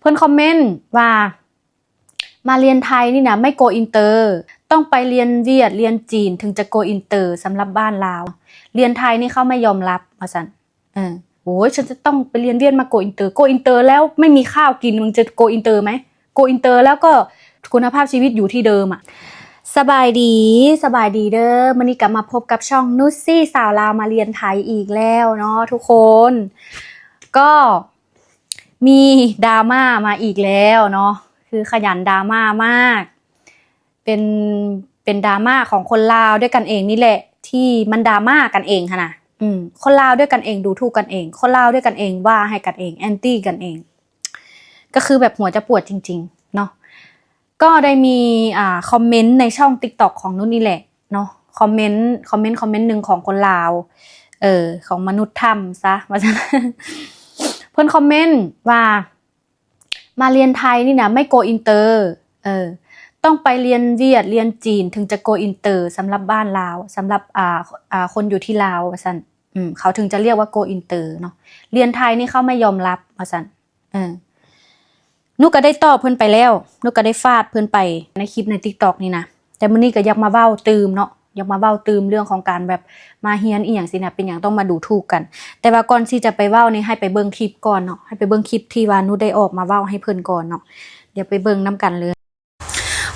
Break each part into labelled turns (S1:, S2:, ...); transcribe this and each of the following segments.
S1: เพิ่นคอมเมนต์ว่ามาเรียนไทยนี่นะไม่โกอินเตอร์ ต้องไปเรียนเวียดเรียนจีนถึงจะโกอินเตอร์สำหรับบ้านลาว เรียนไทยนี่เขาไม่ยอมรับว่าสันเออโอ้ยฉันจะต้องไปเรียนเวียดมาโกอินเตอร์โกอินเตอร์แล้วไม่มีข้าวกินมึงจะโกอินเตอร์ไหมโกอินเตอร์แล้วก็คุณภาพชีวิตอยู่ที่เดิมอะสบายดีสบายดีเด้อมันนี้กลับมาพบกับช่องนุชซี่สาวลาวมาเรียนไทยอีกแล้วเนาะทุกคน ก็ มีดราม่ามาอีกแล้วเนาะคือขยันดราม่ามาก เป็นเป็นดราม่าของคนลาวด้วยกันเองนี่แหละ ที่มันดราม่ากันเองค่ะนะอืมคนลาวด้วยกันเองดูถูกกันเอง คนลาวด้วยกันเองว่าให้กันเองแอนตี้กันเอง ก็คือแบบหัวจะปวดจริง ๆ เนาะก็ได้มีอ่าคอมเมนต์ในช่อง t ิ k t o k ของนุ่นนี่แหละเนาะคอมเมนต์คอมเมนต์คอมเมนต์หนึ่งของคนลาว เออของมนุษย์ถ้ำซะว่าจะ พิ่นคอมเมนต์ว่ามาเรียนไทยนี่นะไม่โกอินเตอร์เออต้องไปเรียนเวียดเรียนจีนถึงจะโกอินเตอร์สำหรับบ้านลาวสำหรับอ่าอ่าคนอยู่ที่ลาวสันอืมเขาถึงจะเรียกว่าโกอินเตอร์เนาะเรียนไทยนี่เขาไม่ยอมรับว่าซั่นเออนุกก็ได้ตอบเพิ่อนไปแล้วนุกก็ได้ฟาดเพิ่อนไปในคลิปใน TikTok นี่นะแต่มื้อนี้ก็อยากมาเว้าตืมเนาะ ยังมาเว้าตืมเรื่องของการแบบมาเฮียนอีหยังสินะเป็นอย่างต้องมาดูถูกกัน แต่ว่าก่อนที่จะไปเว้านี่ให้ไปเบิ่งคลิปก่อนเนาะให้ไปเบิ่งคลิปที่วานุได้ออกมาเว้าให้เพิ่นก่อนเนาะเดี๋ยวไปเบิ่งนํกันเลย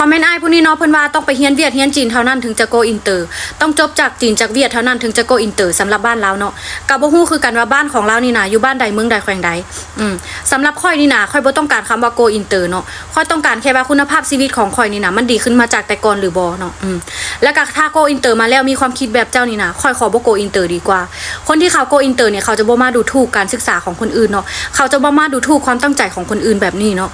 S1: คอมเมนต์ไอ้ผู้นี้เนาะเพิ่นว่าต้องไปเฮียนเวียดเฮียนจีนเท่านั้นถึงจะโกอินเตอร์ ต้องจบจากจีนจากเวียดเท่านั้นถึงจะโกอินเตอร์สำหรับบ้านเราเนาะกับบ่ฮู้คือกันว่าบ้านของเรานี่นะอยู่บ้านใดเมืองใดแขวงใดอืมสำหรับค่อยนี่นะค่อยบ่ต้องการคำว่าโกอินเตอร์เนาะค่อยต้องการแค่ว่าคุณภาพชีวิตของค่อยนี่นะมันดีขึ้นมาจากแต่ก่อนหรือบ่เนาะอืมแล้วก็ถ้าโกอินเตอร์มาแล้วมีความคิดแบบเจ้านี่นะค่อยขอบ่โกอินเตอร์ดีกว่า คนที่เขาโกอินเตอร์เนี่ยเขาจะบ่มาดูถูกการศึกษาของคนอื่นเนาะเขาจะบ่มาดูถูกความตั้งใจของคนอื่นแบบนี้เนาะ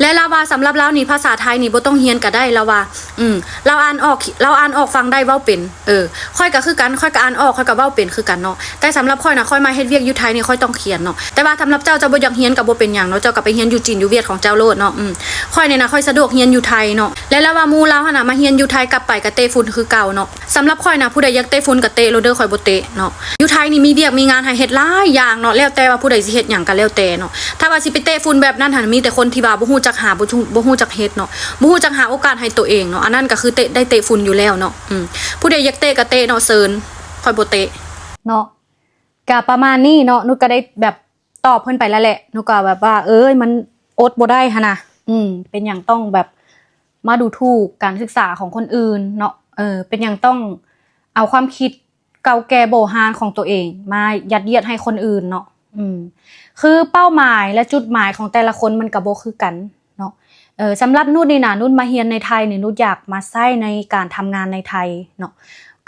S1: และลาวาสำหรับเรานี่ภาษาไทยนี่บ่ต้องเฮียนก็ได้ลาวา อืมเราอ่านออกเราอ่านออกฟังได้เว้าเป็น เออค่อยก็คือกันค่อยก็อ่านออกค่อยก็เว้าเป็นคือกันเนาะแต่สำหรับค่อยนะค่อยมาเฮ็ดเวียกอยู่ไทยนี่ค่อยต้องเขียนเนาะแต่ว่าสำหรับเจ้าเจ้าบ่อยากเฮียนก็บ่เป็นหยังเนาะเจ้าก็ไปเฮียนอยู่จีนอยู่เวียดของเจ้าโลดเนาะอืมค่อยเนี่ยนะค่อยสะดวกเฮียนอยู่ไทยเนาะและลาว่ามูเราหั่นน่ะมาเฮียนอยู่ไทยกลับไปก็เตะฝุ่นคือเก่าเนาะสำหรับค่อยนะผู้ใดอยากเตะฝุ่นก็เตะโลดเด้อค่อยบ่เตะเนาะอยู่ไทยนี่มีเวียกมีงานให้เฮ็ดหลายอย่างเนาะแล้วแต่ว่าผู้ใดสิเฮ็ดหยังก็แล้วแต่เนาะถ้าว่าสิไปเตะฝุ่นแบบนั้นหั่นมีแต่คนที่ว่าบ่ฮู้จักหาบ่ฮู้จักเฮ็ดเนาะบ่ฮู้จักหาโอกาสให้ตัวเองเนาะอันนั้นก็คือเตะได้เตะฝุ่นอยู่แล้วเนาะอืมผู้ใดอยากเตะก็เตะเนาะเซิญค่อยโบเตะเนาะก็ประมาณนี้เนาะนุก็ได้แบบตอบเพิ่นไปแล้วแหละนุก็แบบว่า เอ้ยมันอดบ่ได้หั่นะอืม เป็นหยังต้องแบบมาดูถูกการศึกษาของคนอื่น เนาะเออ เป็นหยังต้องเอาความคิดเก่าแก่โบราณของตัวเอง มายัดเยียดให้คนอื่นเนาะอืม คือเป้าหมายและจุดหมายของแต่ละคนมันก็บ่คือกัน เออสำหรับนุ่นนี่นะนุ่นมาเฮียนในไทยนี่นุ่นอยากมาใช้ในการทำงานในไทยเนาะ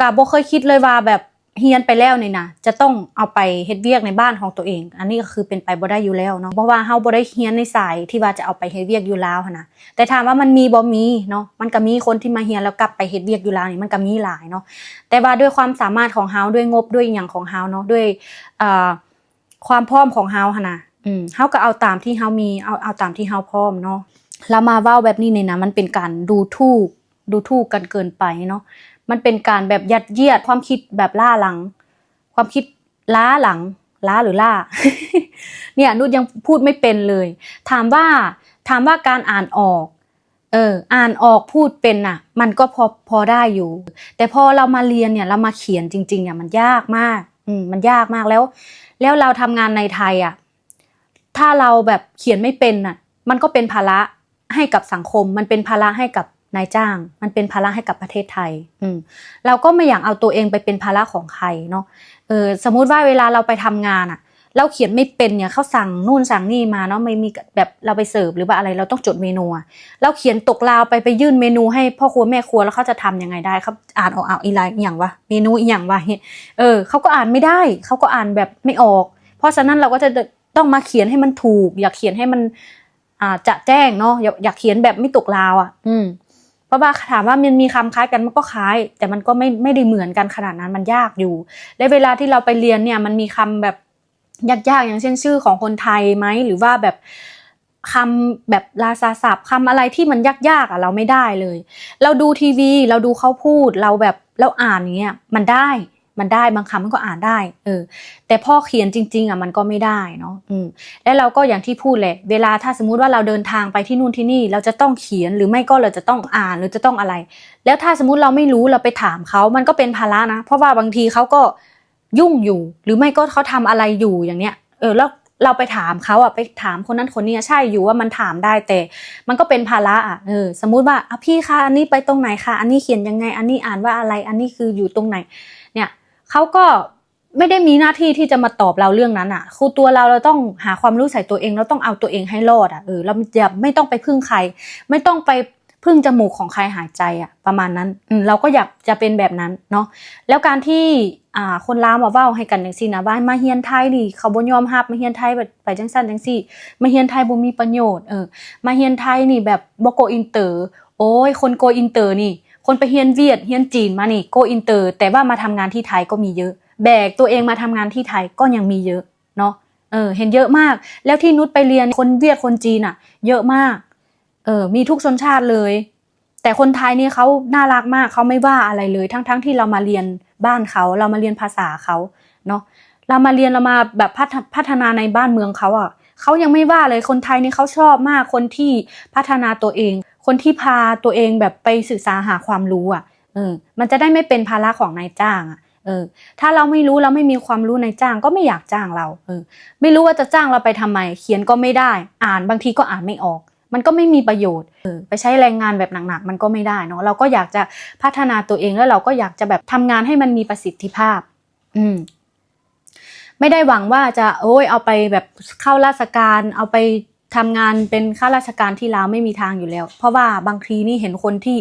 S1: ก็บ่เคยคิดเลยว่าแบบเฮียนไปแล้วนี่นะจะต้องเอาไปเฮ็ดเวียกในบ้านของตัวเอง อันนี้ก็คือเป็นไปบ่ได้อยู่แล้วเนาะเพราะว่าเฮาบ่ได้เฮียนในสายที่ว่าจะเอาไปเฮ็ดเวียกอยู่ลาวนะแต่ถามว่ามันมีบ่มีเนาะมันก็มีคนที่มาเฮียนแล้วกลับไปเฮ็ดเวียกอยู่ลาวนี่มันก็มีหลายเนาะแต่ว่าด้วยความสามารถของเฮาด้วยงบด้วยอหยังของเฮาเนาะด้วยอ่าความพร้อมของเฮาหันนะอืมเฮาก็เอาตามที่เฮามีเอาเอาตามที่เฮาพร้อมเนาะ แล้วมาว้าแบบนี้เนี่ยนะมันเป็นการดูถูกดูถูกกันเกินไปเนาะมันเป็นการแบบยัดเยียดความคิดแบบล่าหลัง ความคิดล้าหลัง ล้าหรือล่า เนี่ยนุชยังพูดไม่เป็นเลย ถามว่าถามว่าการอ่านออก เออ อ่านออกพูดเป็นน่ะ มันก็พอพอได้อยู่ แต่พอเรามาเรียนเนี่ยเรามาเขียนจริง ๆ เนี่ยมันยากมาก อืมมันยากมากแล้ว แล้วเราทำงานในไทยอะถ้าเราแบบเขียนไม่เป็นน่ะ มันก็เป็นภาระ ให้กับสังคม มันเป็นภาระให้กับนายจ้าง มันเป็นภาระให้กับประเทศไทย อืมเราก็ไม่อยากเอาตัวเองไปเป็นภาระของใครเนาะเออสมมุติว่าเวลาเราไปทำงานอะเราเขียนไม่เป็นเนี่ยเขาสั่งนู่นสั่งนี่มาเนาะไม่มีแบบเราไปเสิร์ฟหรือว่าอะไรเราต้องจดเมนูเราเขียนตกลาวไปไปยื่นเมนูให้พ่อครัวแม่ครัวแล้วเขาจะทำยังไงได้เขาอ่านออกเอาอีไลอย่างวะเมนูอีหยังวะเออเขาก็อ่านไม่ได้เขาก็อ่านแบบไม่ออก เพราะฉะนั้นเราก็จะต้องมาเขียนให้มันถูก อยากเขียนให้มัน อ่าจะแจ้งเนาะอยากเขียนแบบไม่ตกลาวอะ อืมเพราะว่าถามว่ามันมีคำคล้ายกันมันก็คล้าย แต่มันก็ไม่ไม่ได้เหมือนกันขนาดนั้นมันยากอยู่ และเวลาที่เราไปเรียนเนี่ย มันมีคำแบบยากๆอย่างเช่นชื่อของคนไทยไหมหรือว่าแบบคำแบบลาซาศัพท์คำอะไรที่มันยากๆอะเราไม่ได้เลย เราดูทีวี เราดูเขาพูดเราแบบเราอ่านอย่างเงี้ยมันได้ มันได้บางคำมันก็อ่านได้ เออ แต่พ่อเขียนจริง ๆอะมันก็ไม่ได้เนาะอืมแล้วเราก็อย่างที่พูดแหละ เวลาถ้าสมมุติว่าเราเดินทางไปที่นู่นที่นี่ เราจะต้องเขียนหรือไม่ก็เราจะต้องอ่านหรือจะต้องอะไร แล้วถ้าสมมติเราไม่รู้เราไปถามเขามันก็เป็นภาระนะ เพราะว่าบางทีเขาก็ยุ่งอยู่ หรือไม่ก็เขาทำอะไรอยู่อย่างเนี้ย เออแล้วเราไปถามเขาอะไปถามคนนั้นคนนี้ใช่อยู่ว่ามันถามได้แต่ มันก็เป็นภาระอะเออสมมุติว่าอะพี่คะอันนี้ไปตรงไหนคะอันนี้เขียนยังไง อันนี้อ่านว่าอะไร อันนี้คืออยู่ตรงไหน เขาก็ไม่ได้มีหน้าที่ที่จะมาตอบเราเรื่องนั้นอะคือตัวเราเราต้องหาความรู้ใส่ตัวเองเราต้องเอาตัวเองให้รอดอะเออเราจะไม่ต้องไปพึ่งใคร ไม่ต้องไปพึ่งจมูกของใครหายใจอะ ประมาณนั้นอืมเราก็อยากจะเป็นแบบนั้นเนาะแล้วการที่อ่าคนลาวมาว้าให้กันจังซี่นะว่ามาเฮียนไทยนี่เขาบ่ยอมรับมาเฮียนไทยแบบไปจังซั่นจังซี่มาเฮียนไทยบ่มีประโยชน์เออมาเฮียนไทยนี่แบบบ่โกอินเตอร์โอ้ยคนโกอินเตอร์นี่ คนไปเฮียนเวียดเฮียนจีนมานี่โกอินเตอร์ แต่ว่ามาทำงานที่ไทยก็มีเยอะ แบกตัวเองมาทำงานที่ไทยก็ยังมีเยอะเนาะเออเห็นเยอะมาก แล้วที่นุชไปเรียนคนเวียดคนจีนอะเยอะมากเออมีทุกชนชาติเลย แต่คนไทยนี่เขาน่ารักมากเขาไม่ว่าอะไรเลย ทั้งๆทที่เรามาเรียนบ้านเขาเรามาเรียนภาษาเขาเนาะเรามาเรียนเรามาแบบพัฒพัฒนาในบ้านเมืองเขาอะเขายังไม่ว่าเลยคนไทยนี่เขาชอบมากคนที่พัฒนาตัวเอง คนที่พาตัวเองแบบไปศึกษาหาความรู้อะเออมันจะได้ไม่เป็นภาระของนายจ้างอะเออถ้าเราไม่รู้เราไม่มีความรู้นายจ้างก็ไม่อยากจ้างเราเออไม่รู้ว่าจะจ้างเราไปทำไม เขียนก็ไม่ได้ อ่านบางทีก็อ่านไม่ออก มันก็ไม่มีประโยชน์เออไปใช้แรงงานแบบหนักๆมันก็ไม่ได้เนาะเราก็อยากจะพัฒนาตัวเองแล้วเราก็อยากจะแบบทำงานให้มันมีประสิทธิภาพ อืมไม่ได้หวังว่าจะโอ้ยเอาไปแบบเข้าราชการเอาไป ทำงานเป็นข้าราชการที่ลาวไม่มีทางอยู่แล้ว เพราะว่าบางทีนี่เห็นคนที่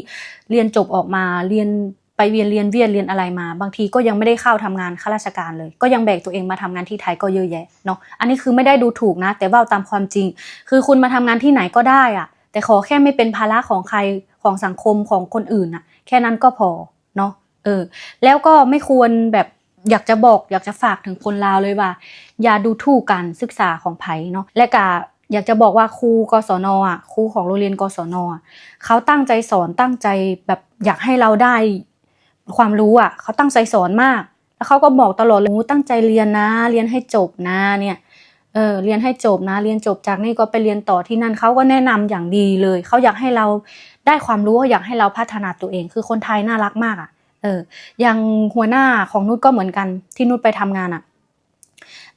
S1: เรียนจบออกมาเรียนไปเรียนเรียนเวียนเรียนอะไรมา บางทีก็ยังไม่ได้เข้าทำงานข้าราชการเลย ก็ยังแบกตัวเองมาทำงานที่ไทยก็เยอะแยะเนาะอันนี้คือไม่ได้ดูถูกนะ แต่ว่าตามความจริง คือคุณมาทำงานที่ไหนก็ได้อะแต่ขอแค่ไม่เป็นภาระของใครของสังคมของคนอื่นอะแค่นั้นก็พอเนาะเออ แล้วก็ไม่ควรแบบอยากจะบอกอยากจะฝากถึงคนลาวเลยว่า อย่าดูถูกการศึกษาของไผเนาะและก็ อยากจะบอกว่าครูกศนอะครูของโรงเรียนกศนอะเขาตั้งใจสอนตั้งใจแบบอยากให้เราได้ความรู้อะเขาตั้งใจสอนมาก แล้วเขาก็บอกตลอดเลยหนูตั้งใจเรียนนะ เรียนให้จบนะเนี่ยเออเรียนให้จบนะ เรียนจบจากนี่ก็ไปเรียนต่อที่นั่นเขาก็แนะนำอย่างดีเลยเขาอยากให้เราได้ความรู้เขาอยากให้เราพัฒนาตัวเอง คือคนไทยน่ารักมากอะเอออย่างหัวหน้าของนุชก็เหมือนกันที่นุชไปทำงานอะ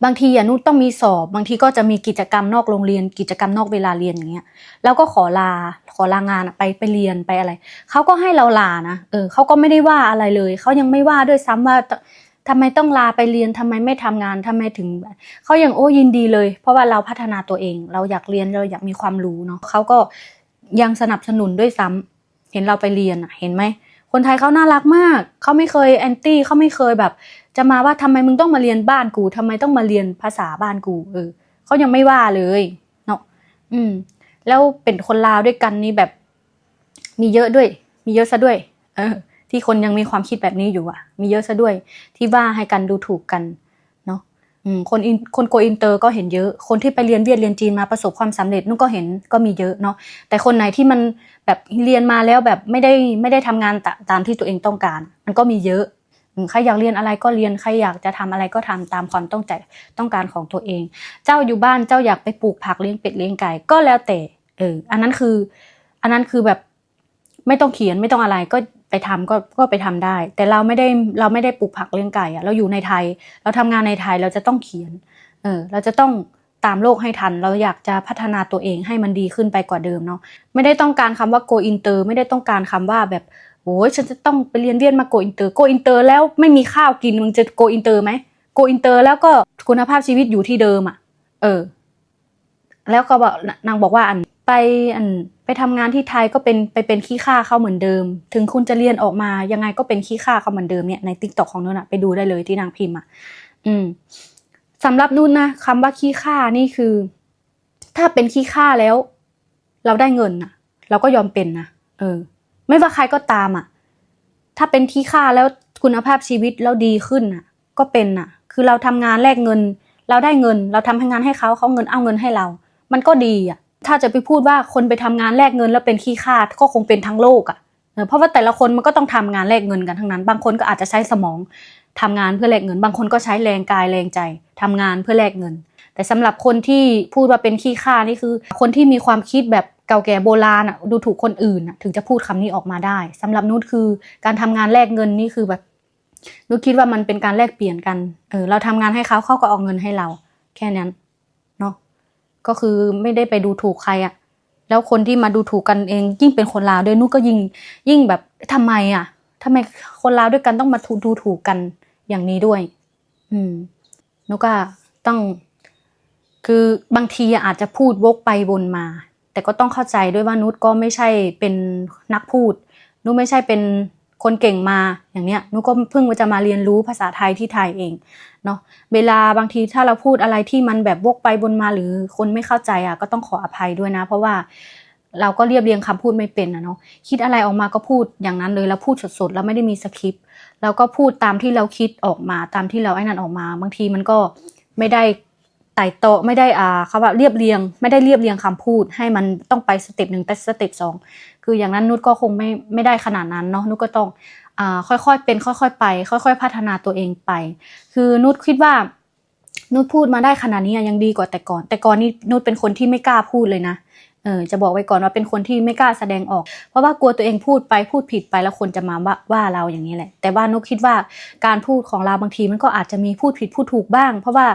S1: บางทีอะนุต้องมีสอบ บางทีก็จะมีกิจกรรมนอกโรงเรียน กิจกรรมนอกเวลาเรียนอย่างเงี้ยแล้วก็ขอลาขอลางานไปไปเรียนไปอะไรเขาก็ให้เราลานะเออเขาก็ไม่ได้ว่าอะไรเลยเขายังไม่ว่าด้วยซ้ำว่าททำไมต้องลาไปเรียนทำไมไม่ทำงานทำไมถึงเขายังโอ้ยินดีเลย เพราะว่าเราพัฒนาตัวเอง เราอยากเรียนเราอยากมีความรู้เนาะเขาก็ยังสนับสนุนด้วยซ้ำเห็นเราไปเรียนอะเห็นไหมคนไทยเขาน่ารักมากเขาไม่เคยแอนตี้เขาไม่เคยแบบ จะมาว่าทำไมมึงต้องมาเรียนบ้านกูทำไมต้องมาเรียนภาษาบ้านกู เออเขายังไม่ว่าเลยเนาะอืม แล้วเป็นคนลาวด้วยกันนี่แบบ มีเยอะด้วย มีเยอะซะด้วย เออ ที่คนยังมีความคิดแบบนี้อยู่อะ มีเยอะซะด้วย ที่ว่าให้กันดูถูกกันเนาะอืมคนอินคนโกอินเตอร์ก็เห็นเยอะ คนที่ไปเรียนเวียดเรียนจีนมาประสบความสำเร็จนู่นก็เห็นก็มีเยอะเนาะแต่คนไหนที่มันแบบเรียนมาแล้วแบบไม่ได้ไม่ได้ทำงานตามที่ตัวเองต้องการ มันก็มีเยอะ ใครอยากเรียนอะไรก็เรียนใครอยากจะทำอะไรก็ทำตามความต้องใจต้องการของตัวเอง เจ้าอยู่บ้านเจ้าอยากไปปลูกผักเลี้ยงเป็ดเลี้ยงไก่ก็แล้วแต่เอออันนั้นคือ อันนั้นคือแบบไม่ต้องเขียนไม่ต้องอะไรก็ไปทำก็ก็ไปทำได้ แต่เราไม่ได้เราไม่ได้ปลูกผักเลี้ยงไก่อะเราอยู่ในไทย เราทำงานในไทยเราจะต้องเขียน เออ เราจะต้องตามโลกให้ทัน เราอยากจะพัฒนาตัวเองให้มันดีขึ้นไปกว่าเดิมเนาะไม่ได้ต้องการคำว่า go inter ไม่ได้ต้องการคำว่าแบบ โอ้ยฉันจะต้องไปเรียนเวียนมา go inter go inter แล้วไม่มีข้าวกินมึงจะ go inter ไหม go inter แล้วก็คุณภาพชีวิตอยู่ที่เดิมอะเออ แล้วก็บอกนางบอกว่าอันไปอันไปทำงานที่ไทยก็เป็นไปเป็นขี้ข้าเขาเหมือนเดิม ถึงคุณจะเรียนออกมายังไงก็เป็นขี้ข้าเขาเหมือนเดิมเนี่ยในติ๊กต็อกของนุ่นอะไปดูได้เลยที่นางพิมพ์อะอืมสำหรับนุ่นนะคำว่าขี้ข้านี่คือ ถ้าเป็นขี้ข้าแล้ว เราได้เงินอะเราก็ยอมเป็นนะเออ ไม่ว่าใครก็ตามอะถ้าเป็นขี้ข้าแล้วคุณภาพชีวิตเราดีขึ้นอะก็เป็นอะคือเราทำงานแลกเงิน เราได้เงิน เราทำงานให้เขาเขาเงินเอาเงินให้เรา มันก็ดีอะ ถ้าจะไปพูดว่าคนไปทำงานแลกเงินแล้วเป็นขี้ข้าก็คงเป็นทั้งโลกอะเพราะว่าแต่ละคนมันก็ต้องทำงานแลกเงินกันทั้งนั้น บางคนก็อาจจะใช้สมองทำงานเพื่อแลกเงิน บางคนก็ใช้แรงกายแรงใจทำงานเพื่อแลกเงิน แต่สำหรับคนที่พูดว่าเป็นขี้ข้านี่คือ คนที่มีความคิดแบบ เก่าแก่โบราณอะดูถูกคนอื่นอะถึงจะพูดคำนี้ออกมาได้สำหรับนุชคือการทำงานแลกเงินนี่คือแบบนุชคิดว่ามันเป็นการแลกเปลี่ยนกันเออเราทำงานให้เขาเขาก็เอาเงินให้เรา แค่นั้นเนาะก็คือไม่ได้ไปดูถูกใครอะแล้วคนที่มาดูถูกกันเอง ยิ่งเป็นคนลาวด้วยนุชก็ยิ่งยิ่งแบบทำไมอะทำไมคนลาวด้วยกันต้องมาดูถูกกันอย่างนี้ด้วย อืมนุชก็ต้องคือบางทีอาจจะพูดวกไปวนมา แต่ก็ต้องเข้าใจด้วยว่านุชก็ไม่ใช่เป็นนักพูด นุชไม่ใช่เป็นคนเก่งมาอย่างเนี้ยนุชก็เพิ่งจะมาเรียนรู้ภาษาไทยที่ไทยเองเนาะเวลาบางทีถ้าเราพูดอะไรที่มันแบบวกไปวนมาหรือคนไม่เข้าใจอะก็ต้องขออภัยด้วยนะ เพราะว่าเราก็เรียบเรียงคำพูดไม่เป็นอะเนาะคิดอะไรออกมาก็พูดอย่างนั้นเลยแล้วพูดสดๆแล้วไม่ได้มีสคริปต์แล้วก็พูดตามที่เราคิดออกมาตามที่เราไอ้นั่นออกมา บางทีมันก็ไม่ได้ ไต่โตไม่ได้อ่าเขาว่าเรียบเรียง ไม่ได้เรียบเรียงคำพูด ให้มันต้องไปสเต็ปหนึ่งไปสเต็ปสองคืออย่างนั้นนุชก็คงไม่ไม่ได้ขนาดนั้นเนาะนุชก็ต้องอ่าค่อยๆเป็นค่อย ๆ ไป ค่อย ๆ พัฒนาตัวเองไป คือนุชคิดว่านุชพูดมาได้ขนาดนี้ยังดีกว่าแต่ก่อน แต่ก่อนนี่นุชเป็นคนที่ไม่กล้าพูดเลยนะ ออจะบอกไว้ก่อนว่าเป็นคนที่ไม่กล้าแสดงออก เพราะว่ากลัวตัวเองพูดไปพูดผิดไปแล้วคนจะมาว่าว่าเราอย่างนี้แหละ แต่ว่านุคิดว่าการพูดของเราบางทีมันก็อาจจะมีพูดผิดพูดถูกบ้าง เพราะว่า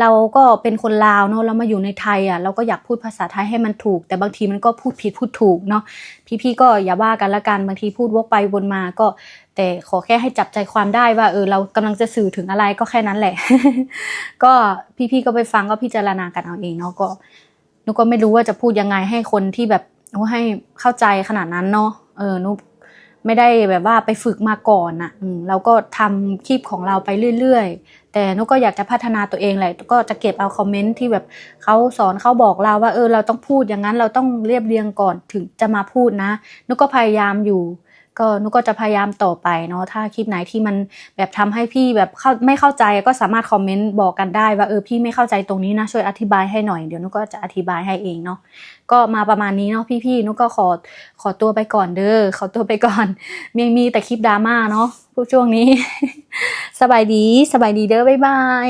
S1: เราก็เป็นคนลาวเนาะเรามาอยู่ในไทยอะเราก็อยากพูดภาษาไทยให้มันถูก แต่บางทีมันก็พูดผิดพูดถูกเนาะพี่ๆก็อย่าว่ากันละกันบางทีพูดวกไปวนมาก็แต่ขอแค่ให้จับใจความได้ว่าเออเรากำลังจะสื่อถึงอะไรก็แค่นั้นแหละ ก็พี่ๆก็ไปฟังก็พิจารณากันเอาเองเนาะก็ นุก็ไม่รู้ว่าจะพูดยังไงให้คนที่แบบโอ้ให้เข้าใจขนาดนั้นเนาะเออนุไม่ได้แบบว่าไปฝึกมาก่อนอะเราก็ทำคลิปของเราไปเรื่อยๆ แต่นุก็อยากจะพัฒนาตัวเองแหละก็จะเก็บเอาคอมเมนต์ที่แบบเขาสอนเขาบอกเราว่าเออเราต้องพูดอย่างนั้นเราต้องเรียบเรียงก่อนถึงจะมาพูดนะนุก็พยายามอยู่ ก็นุก็จะพยายามต่อไปเนาะถ้าคลิปไหนที่มันแบบทำให้พี่แบบเข้าไม่เข้าใจก็สามารถคอมเมนต์บอกกันได้ว่าเออพี่ไม่เข้าใจตรงนี้นะช่วยอธิบายให้หน่อยเดี๋ยวนุก็จะอธิบายให้เองเนาะก็มาประมาณนี้เนาะพี่ๆนุกก็ขอขอตัวไปก่อนเด้อขอตัวไปก่อนมีมีแต่คลิปดราม่าเนาะพวกช่วงนี้ สบายดีสบายดีเด้อบ๊ายบาย